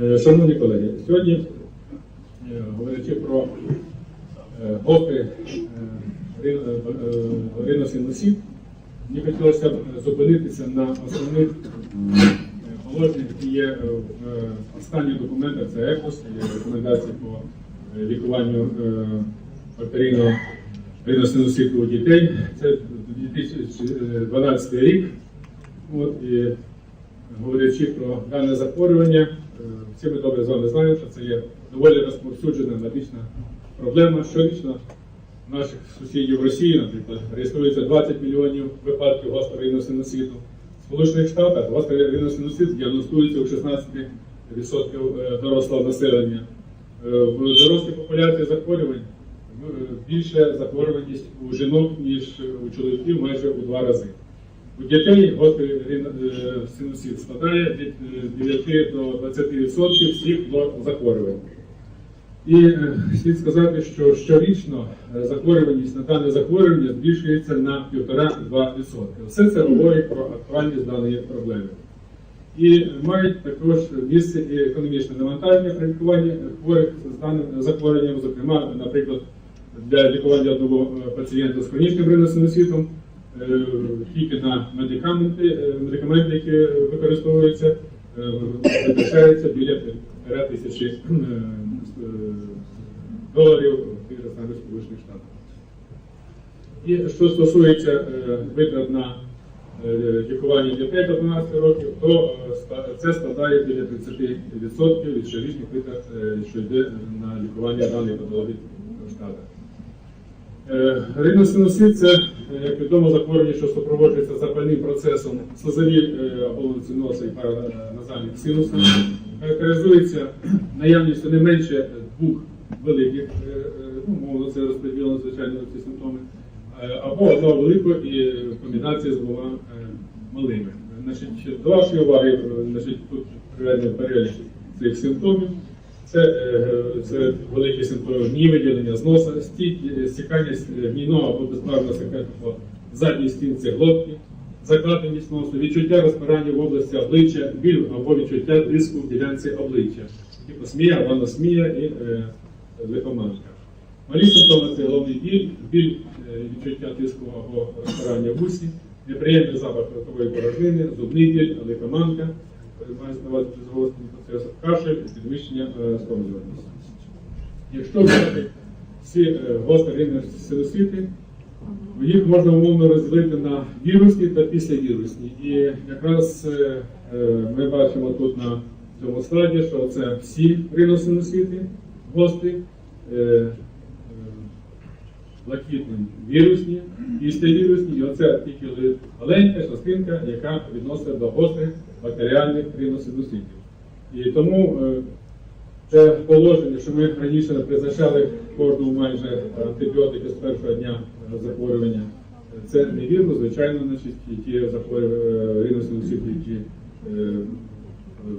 Е, Шановні колеги, сьогодні, е, говорячи про гости риносів осіб, мені хотілося б зупинитися на основних е, положеннях, які є в останніх документах, це ЕКОС, рекомендації по лікуванню бактерійного риносинуситу у дітей. Це 2012 рік. От, і говорячи про дане захворювання, всі ми добре з вами знаємо, що це є доволі розповсюджена медична проблема. Щорічно наших сусідів Росії, наприклад, реєструється 20 мільйонів випадків гострого риносинуситу. В Сполучених Штатах гострий діагностується у 16% е, дорослого населення. Е, В дорослій популяції захворювань е, більше захворюваність у жінок, ніж у чоловіків майже у два рази. У дітей гострий е, синусит складає від е, 9 до 20% всіх захворювань. І е, слід сказати, що щорічно е, захворюваність на дане захворювання збільшується на 1,5-2%. Все це говорить про актуальність даної проблеми. І мають також місце і економічне навантаження при лікуванні хворих з даним захворюванням, зокрема, наприклад, для лікування одного е, пацієнта з хронічним риносинуситом е, тільки на медикаменти, е, медикаменти, які використовуються, е, витрачається біля півтора тисячі е, е, доларів Сполучених Штатах. І що стосується е, витрат на е, лікування дітей до 12 років, то е, це складає біля 30% від щорічних витрат, е, що йде на лікування даної патології в Штатах. Е, Риносинусит це, е, як відомо, захворювання, що супроводжується запальним процесом слизові е, оболонці носа і параназальних синусів. Характеризується наявністю не менше двох великих, е, е, ну, мовно це розподілено, звичайно, ці симптоми, е, або одного великого і в комбінації з двома е, малими. Значить, до вашої уваги, е, значить, тут приведено перелік цих симптомів. Це, е, це великі симптоми виділення з носа, е, стікання е, гнійного або безправного секрету по задній стінці глотки, закладеність носу, відчуття розпирання в області обличчя, біль або відчуття тиску в ділянці обличчя, типу смія, ваносмія і е, лихоманка. Малі симптоми це головний біль, біль відчуття тиску або розпирання в усі, неприємний запах ротової порожнини, зубний біль, лихоманка, має ставати безголосний процес, кашель, і підвищення е, стомлюваності. Якщо взяти всі е, гострі синусити, їх можна умовно розділити на вірусні та післявірусні. І якраз е, ми бачимо тут на цьому слайді, що це всі риносинусити гострі, блакитні вірусні, післявірусні, і оце тільки маленька частинка, яка відноситься до гострих бактеріальних риносинуситів. І тому е, це положення, що ми раніше призначали кожному майже антибіотики з першого дня е, захворювання. Це невірно, звичайно, значить, і ті захворювання риносинусити, які е,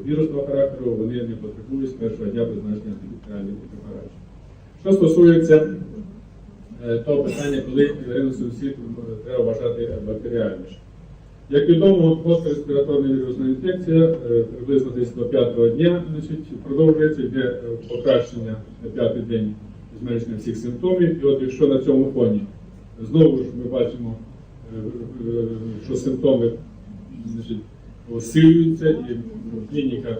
вірусного характеру, вони не потребують з першого дня призначення антибактеріальних препаратів. Що стосується е, того питання, коли риносинусит треба вважати бактеріальним. Як відомо, гостра респіраторна вірусна інфекція е, приблизно десь до п'ятого дня значить, продовжується, йде е, покращення на п'ятий день зменшення всіх симптомів. І от якщо на цьому фоні знову ж ми бачимо, е, що симптоми значить, посилюються і клініка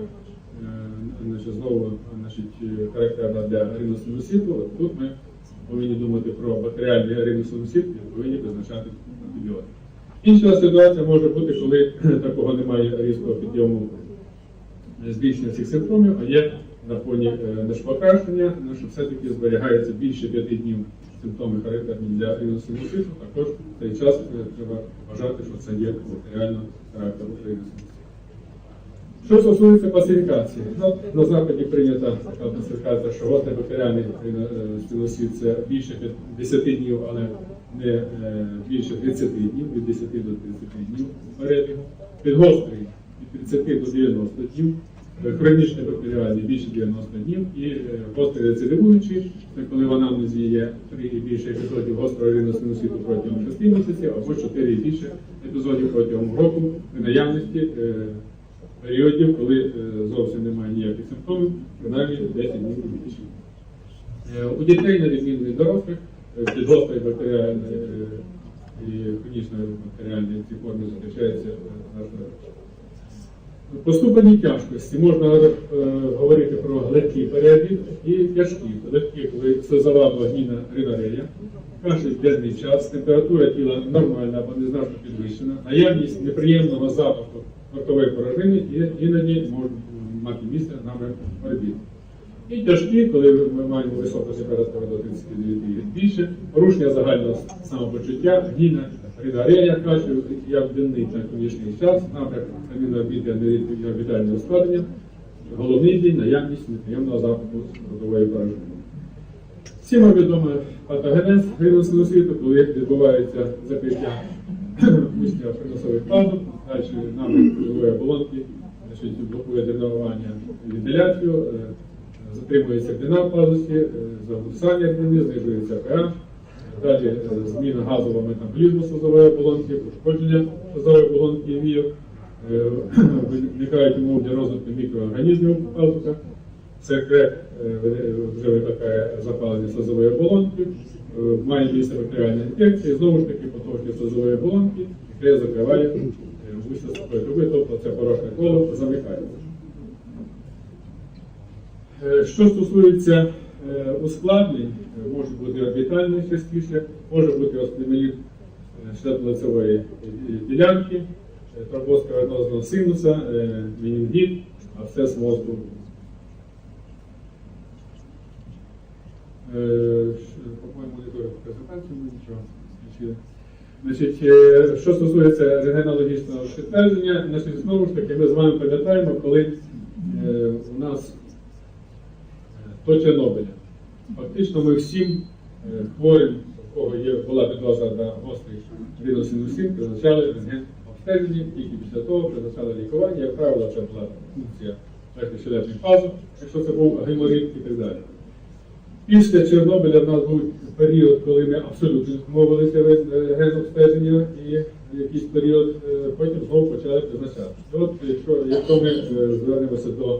значить, знову значить, характерна для риносинуситу, от тут ми повинні думати про бактеріальний риносинусит і повинні призначати антибіотики. Інша ситуація може бути, коли такого немає різкого підйому збільшення цих симптомів, а є на фоні е, нешпокращення, ну, що все-таки зберігається більше п'яти днів симптоми характерні для риносинуситу, також в цей час е, треба вважати, що це є бактеріального характеру риносинуситу. Що стосується класифікації, ну, на Заході прийнята така класифікація, що гострий бактеріальний синусит це більше 10 днів, але не е, більше 30 днів, від 10 до 30 днів перебігу. Підгострий від 30 до 90 днів, Е, хронічний бактеріальний більше 90 днів і е, гострий рецидивуючий, це коли в анамнезі є 3 і більше епізодів гострого риносинуситу протягом 6 місяців або 4 і більше епізодів протягом року при наявності періодів, коли зовсім немає ніяких симптомів, принаймні 10 днів і більше. У дітей, на відміну від дорослих, е, підгострий бактеріальний е, і хронічно бактеріальні ці форми зустрічаються е, на Поступені тяжкості можна е, говорити про легкі перебіг і тяжкі. Легкі, коли слизова вагніна ринорея, кашель денний час, температура тіла нормальна або незначно підвищена, наявність неприємного запаху ротової порожнини і іноді може мати місце напрямку перебігу. І тяжкі, коли ми маємо високу температуру до 39 і більше, порушення загального самопочуття, гніна, ринорея, кашель, як в денний, так і нічний час, напрямок амінообідне і орбітальне ускладнення, головний біль, наявність неприємного запаху ротової порожнини. Всім відомо патогенез вірусного світу, коли відбувається закриття після приносових пазух, далі нам живої оболонки, значить, блокує дренування і вентиляцію, е, затримується рідина в пазусі, е, загусання рідини, знижується pH, далі е, зміна газового метаболізму слизової оболонки, пошкодження слизової оболонки і війок, е, виникають умови для розвитку мікроорганізмів у пазухах, секрет е, вже викликає запалення слизової оболонки, має місце бактеріальна інфекція, знову ж таки потужні слизової оболонки, яке закриває вуся сухої труби, тобто це порожне коло замикається. Е, Що стосується е, ускладнень, е, може бути орбітальне частіше, може бути остемеліт щитоплицевої ділянки, е, тромбоз каротозного синуса, менінгіт, абсцес мозку. По-моєму, моніторинг презентацію ми нічого. Значить, що стосується рентгенологічного підтвердження, значить, знову ж таки, ми з вами пам'ятаємо, коли у нас до Чорнобиля. Фактично ми всім е, хворим, у кого є, була підозра на гострий вірус-синусит, призначали рентген обстеження, тільки після того призначали лікування. Як правило, це була функція щелепних пазу, якщо це був геморит і так далі. Після Чорнобиля в нас був період, коли ми абсолютно відмовилися від е, генобстеження і якийсь період е, потім знову почали призначати. От якщо, якщо ми е, звернемося до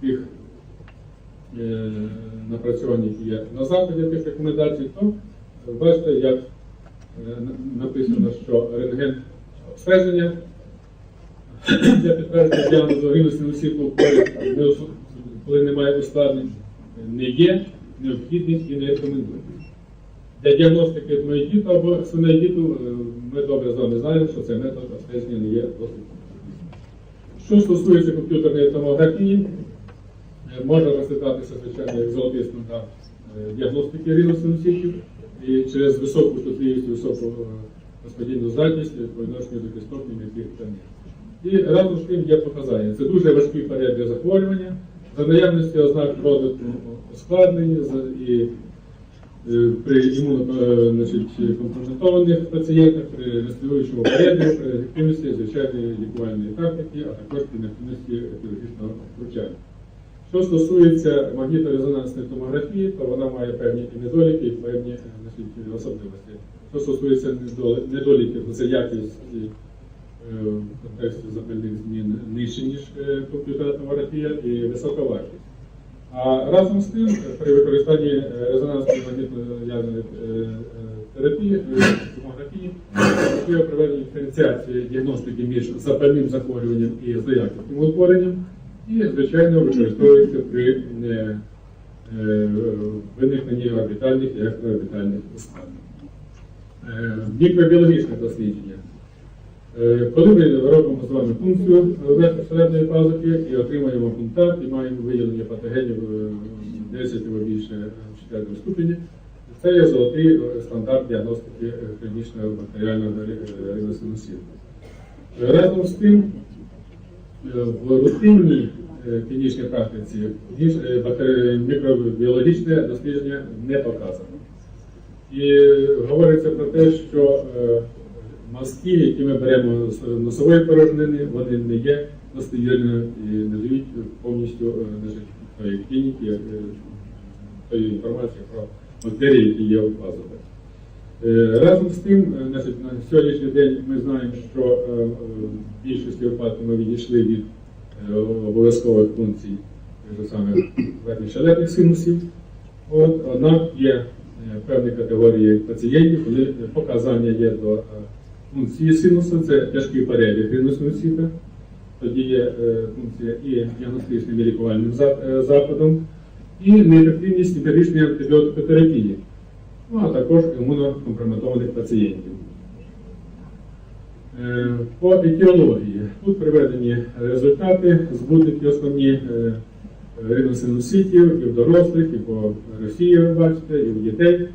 тих е, напрацювань, які є на заході тих рекомендацій, то бачите, як е, написано, що рентген обстеження для підтвердження діагнозу винесеного світлу, коли немає ускладнень, не є необхідним і не рекомендуємо. Для діагностики етноїдіту або свиноїдіту е, ми добре з вами знаємо, що цей метод обстеження не є досить. Що стосується комп'ютерної томографії, Е, Можна розглядатися, звичайно, як золотий стандарт е, діагностики риносинуситів і через високу чутливість, високу розподільну здатність е, по відношенню до кісток яких там є. І разом з тим є показання. Це дуже важкі перебіг захворювання, за наявності ознак розвитку ускладнень і при імунокомпонентованих пацієнтах, при реставруючому перебігу, при ефективності звичайної лікувальної тактики, а також при необхідності хірургічного втручання. Що стосується магніторезонансної томографії, то вона має певні і недоліки, і певні е, значить, особливості. Що стосується недоліків, то це якість е, в контексті запальних змін нижче, ніж е, комп'ютерна томографія, і висока вартість. А разом з тим, е, при використанні е, резонансної магнітно-ядерної е, е, терапії, е, томографії, можливо проведення диференціації діагностики між запальним захворюванням і злоякісним утворенням, і, звичайно, використовується при е, е, виникненні орбітальних і екстраорбітальних ускладнень. Е, Мікробіологічне дослідження. Коли ми робимо з вами функцію верхньосередної пазухи і отримуємо пунктат, і маємо виявлення патогенів е, 10 або більше в 4 ступені, це є золотий стандарт діагностики клінічного бактеріального е. Разом з тим, в рутинній е, клінічній практиці е, мікробіологічне дослідження не показано. І говориться про те, що е, мазки, які ми беремо з носової порожнини, вони не є достовірними і не дають повністю е, тої клініки, е, тої інформації про бактерії, які є у пазухах. Е, Разом з тим, е, значить, на сьогоднішній день ми знаємо, що е, в більшості випадків ми відійшли від обов'язкових функцій саме верхніх щелепних синусів. От, однак є певні категорії пацієнтів, коли показання є до функції синусу, це тяжкий перебіг риносинусіта, тоді є функція і діагностичним і лікувальним за- заходом, і неефективність антибіотикотерапії, ну а також імунокомпрометованих пацієнтів. Е, По етіології тут приведені результати, збудники основні е, риносинуситів і в дорослих, і по Росії, ви бачите, і в дітей.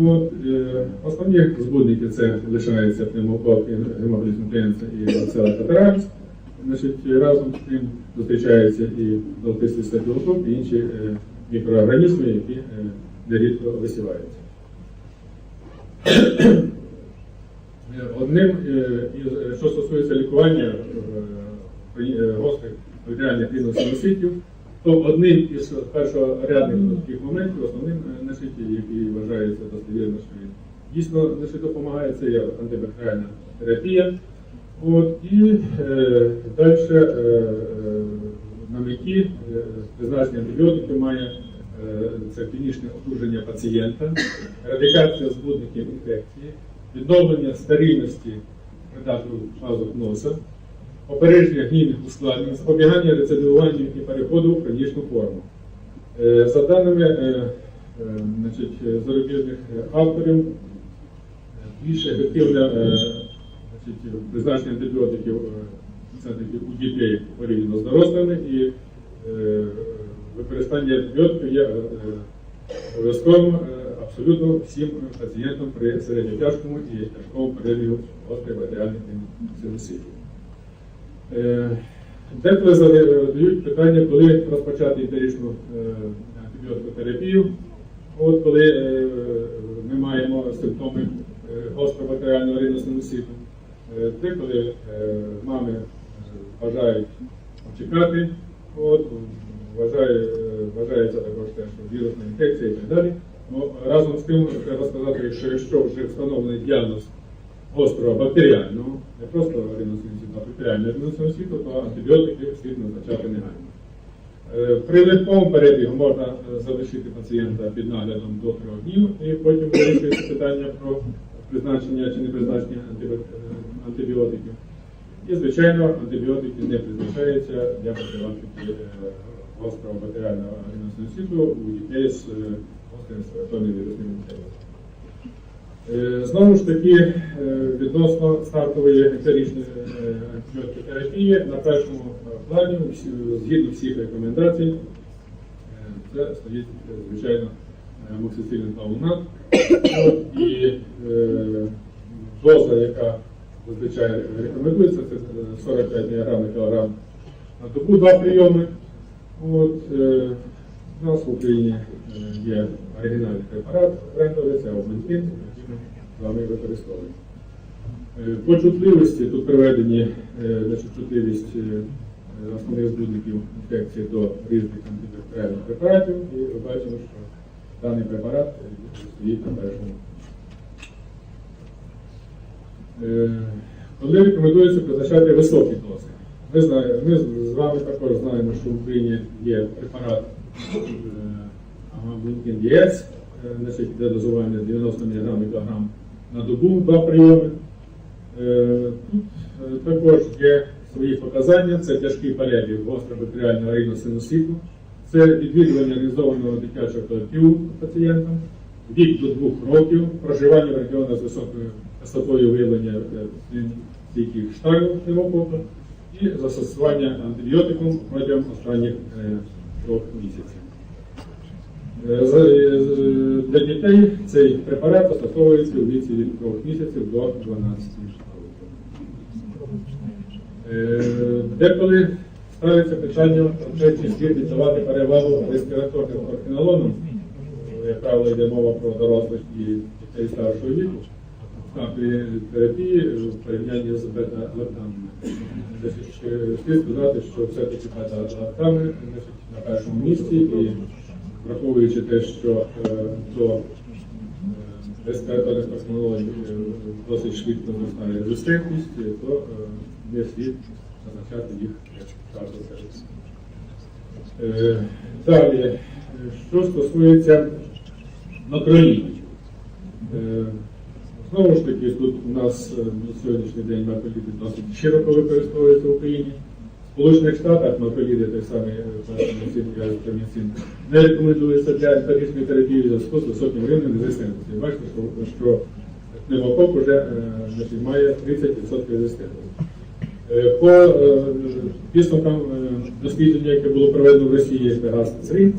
От, е, основні збудники це лишається пневмокок, гемоглюцинтенція і бацила. Значить, разом з тим зустрічаються і золотистий стафілокок, і інші мікроорганізми, які нерідко висіваються. Е, Одним е, е, що стосується лікування гострих бактеріальних риносинуситів, то одним із першорядних таких моментів, основним носитель, який вважається достовірно, що він дійсно значить, допомагає, це є антибактеріальна терапія. От, і е, далі е, на меті е, призначення антибіотиків має це клінічне отуження пацієнта, радикація збудників інфекції, відновлення стерильності предатору пазух носа, попередження гнійних ускладнень, запобігання рецидивуванню і переходу в хронічну форму. Е, За даними е, е, значить, е, зарубіжних е, авторів, е, більш ефективне е, призначення антибіотиків е, у дітей порівняно з дорослими і е, використання антибіотиків є е, обов'язковим е, абсолютно всім пацієнтам при середньотяжкому і тяжкому перебігу гострих бактеріальних синуситів. Е, Деколи задають питання, коли розпочати інтеричну е, антибіотикотерапію. От коли ми маємо симптоми гострого бактеріального риносинуситу, Е, це коли мами бажають чекати, вважає, е, вважається також те, що вірусна інфекція і так далі. Ну, разом з тим треба сказати, що якщо вже встановлений діагноз гострого бактеріального, не просто риносинуситу, а бактеріального риносинуситу, то антибіотики слід назначати негайно. Е, При легкому перебігу можна е, залишити пацієнта під наглядом до трьох днів і потім вирішується питання про призначення чи не призначення е, антибіотиків. І, звичайно, антибіотики не призначаються для профілактики гострого бактеріального риносинуситу у дітей з гострим респіраторним вірусним інфекцією. Знову ж таки, е, відносно стартової емпіричної е, антибіотикотерапії на першому е, плані, згідно всіх рекомендацій, це стоїть, звичайно, моксицилін паунат. І доза, яка зазвичай рекомендується, це е, 45 мг на кілограм на добу два прийоми. От, е, у нас в Україні е, є оригінальний препарат брендовий, це Augmentin, який ми з вами використовуємо. Е, По чутливості тут приведені е, значить, чутливість е, основних збудників інфекції до різних антибактеріальних препаратів, і ви бачимо, що даний препарат е, стоїть на першому. Е, Коли рекомендується призначати високі дози. Ми, знаємо, ми з вами також знаємо, що в Україні є препарат Амаблінкін ЄС, значить, де дозування 90 мг кілограм на добу, два прийоми. Е, Тут е, також є свої показання, це тяжкий перебіг гостробактеріального риносинуситу, це відвідування організованого дитячого колективу пацієнтам, вік до двох років, проживання в регіонах з високою частотою виявлення е, стійких штамів пневмококу і застосування антибіотиком протягом останніх е, трьох місяців. Е, е, Для дітей цей препарат застосовується у віці від 3 місяців до 12 років. Деколи ставиться питання про те, чи слід віддавати перевагу респіраторним орфіналоном. Е, Як правило, йде мова про дорослих і дітей старшого віку. А при терапії в порівнянні з бета-лактамами. Слід сказати, що все-таки бета-лактами на першому місці і враховуючи те, що е, до е, респіраторних технологій е, досить швидко зростає резистентність, то не слід назначати їх як Далі, що стосується макроліній. Е, Знову ж таки, тут у нас е, на сьогоднішній день макроліди досить широко використовуються в Україні. В Сполучених Штатах макроліди, той самий е, пластиноміцин і азитроміцин, не рекомендується для емпіричної терапії в зв'язку з високим рівнем резистентності. Бачите, що, що пневмокок вже е, значить, має 30% резистентності. Е, По е, підсумкам е, дослідження, яке було проведено в Росії газ 3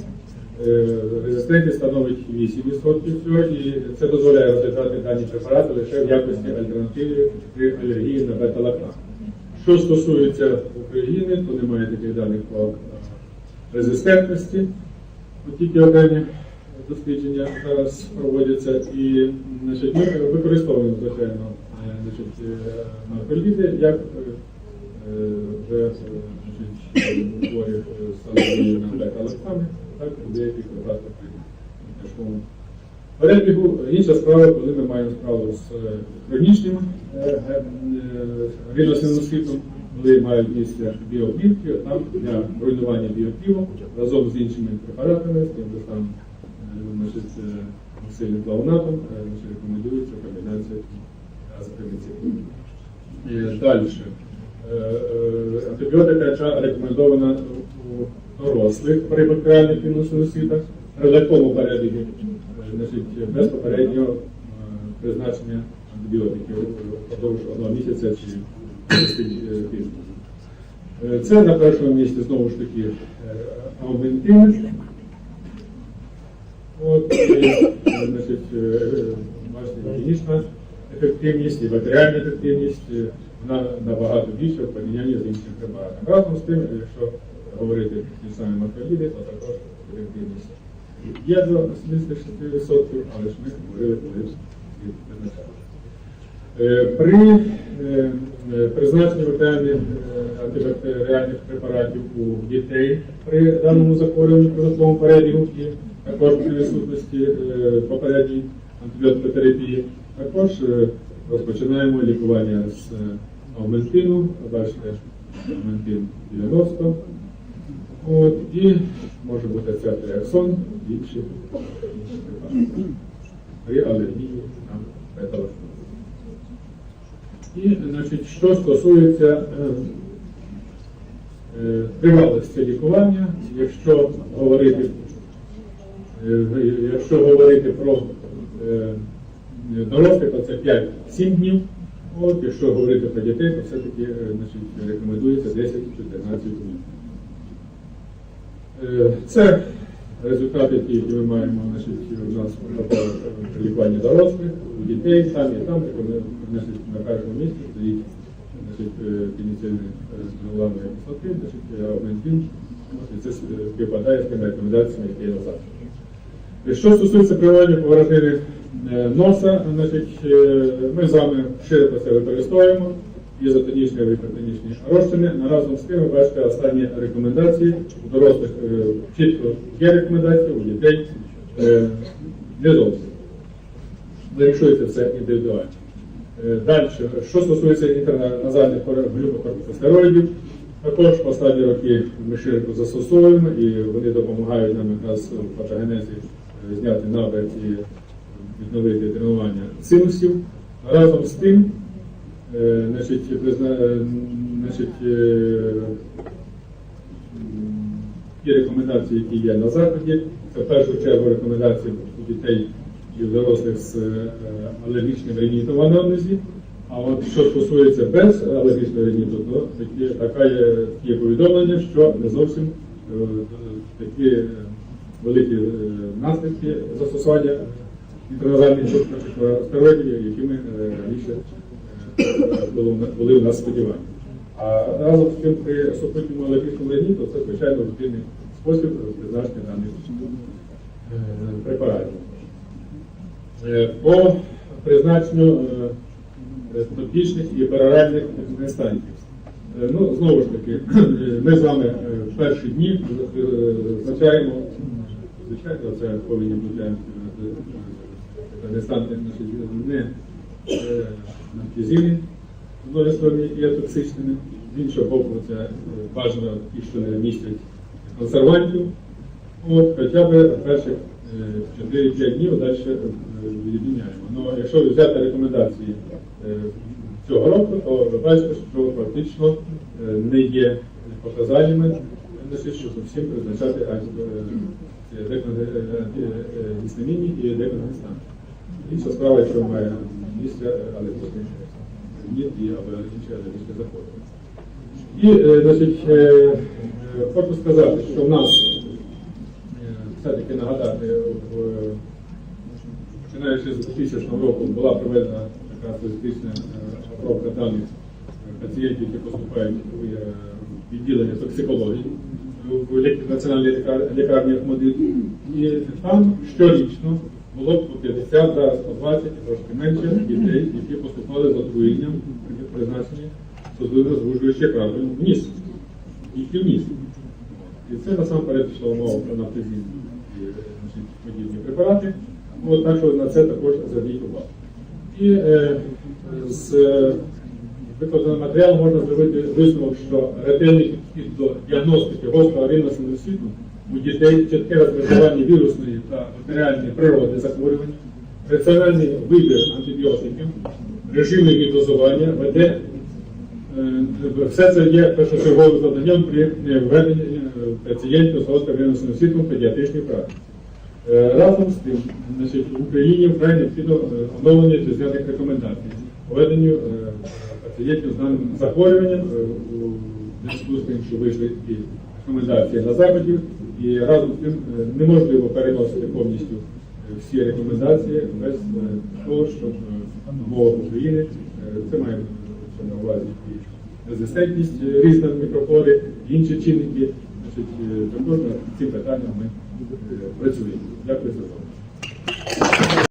резистентність становить 8% сьогодні, і це дозволяє розглядати дані препарати лише в якості альтернативи при алергії на бета-лактан. Що стосується України, то немає таких даних по е, резистентності, тільки окремі дослідження зараз проводяться, і значить, ми використовуємо, звичайно, е, е, як е, е, вже з так і деяких випадках тяжкому перебігу. Інша справа, коли ми маємо справу з е, хронічним е, е, риносинуситом, коли мають місце біоплівки, там для руйнування біоплівок разом з іншими препаратами, з тим же там сильним плавонатом, е, рекомендується комбінація азоприміцину. Далі. Е, Антибіотика, яка рекомендована у дорослих при бактеріальних мінусинуситах, при легкому перебігу, е, без попереднього е, призначення антибіотиків впродовж одного місяця чи 10 тижнів. Е, Це на першому місці знову ж таки е. От, е, значить, е, бачите, клінічна ефективність і бактеріальна ефективність вона набагато більша в порівнянні з іншими препаратами. Разом з тим, якщо говорити ті самі макроліди, то також ефективність є до 76%, але ж ми говорили коли від. Е, При е, е, призначенні е, антибактеріальних препаратів у дітей при даному захворюванні при легкому перебігу і також при відсутності попередньої антибіотикотерапії, також розпочинаємо лікування з е, аугментину, бачите, аугментин 90. От, і може бути цефтріаксон, інші препарати при алергії на бета-лактоз. І, значить, що стосується е, е, тривалості лікування, якщо говорити, е, якщо говорити про дорослих, то це 5-7 днів. От, якщо говорити про дітей, то все-таки е, рекомендується 10-14 днів. Е, Це результати, які ми маємо значить, у нас по при лікуванні дорослих, у дітей, там і там, значить, на першому місці стоїть е, пеніцильний кислоти, значить, е, аугментин. І це співпадає з тими рекомендаціями, які є назад. Що стосується поворотини е, носа, значить, е, ми з вами широко це використовуємо ізотонічні і гіпертонічні розчини. Наразом з тим, ви бачите останні рекомендації. У дорослих е, чітко є рекомендації, у дітей е, не зовсім. Вирішується все індивідуально. Е, Далі, що стосується інтерназальних глюкокортикостероїдів, також в останні роки ми широко застосовуємо і вони допомагають нам якраз в патогенезі е, зняти набряк і відновити тренування синусів. Разом з тим, е, значить, призна- е, значить, е, ті рекомендації, які є на заході, це в першу чергу рекомендації у дітей і дорослих з е, алергічним ринітом в анамнезі. А от що стосується без алергічного риніту, то такі, така є, є повідомлення, що не зовсім е, такі е, великі е, наслідки застосування інтраназальних стероїдів, які ми е, раніше е, були у нас сподівання. А разом з тим при супутньому алергічному риніту це звичайно рутинний спосіб призначення даних е, препаратів. Е, По призначенню топічних і пероральних інстантів. Ну, знову ж таки, ми з вами в перші дні визначаємо, звичайно, це повинні бути інстанти не е, з одної сторони є токсичними, з іншого боку, це е, бажано ті, що не містять консервантів. От, хоча б перших е, 4-5 днів далі е, відміняємо. Ну, якщо взяти рекомендації е, цього року, то ви бачите, що фактично е, не є показаннями, що зовсім призначати антигістамінні і деконгестан. Інша справа, якщо має місце алергічне ні і або інші алергічні захворювання. І, значить, е, е, хочу сказати, що в нас е, все-таки нагадати, починаючи з 2000 року була проведена така статистична обробка даних пацієнтів, які поступають у відділення токсикології в Національній лікарні Ахмадит. І там щорічно було по 50, зараз по 20, трошки менше дітей, які поступали з отруєнням при судинно звужуючих радіо в ніс. Тільки в ніс. І це насамперед пішла мова про нафтазін і подібні препарати. От, так що на це також зверніть увагу. І е, з е, викладеного матеріалу можна зробити висновок, що ретельний підхід до діагностики гострого ринного синуситу у дітей чітке розмежування вірусної та бактеріальної природи захворювань, раціональний вибір антибіотиків, режими їх дозування веде Е, Все це є першочерговим завданням при введенні е, пацієнтів з гострим синуситом педіатричної практики. Е, Разом з тим, значить, в Україні вкрай необхідно оновлення численних рекомендацій по веденню е, пацієнтів з даним захворюванням у зв'язку з тим, що вийшли і рекомендації на заходів, і разом з тим е, неможливо переносити повністю е, всі рекомендації без е, того, щоб мова України, це має бути на увазі і резистентність різна мікрофлори, інші чинники. Значить, також над цим питанням ми працюємо. Дякую за увагу.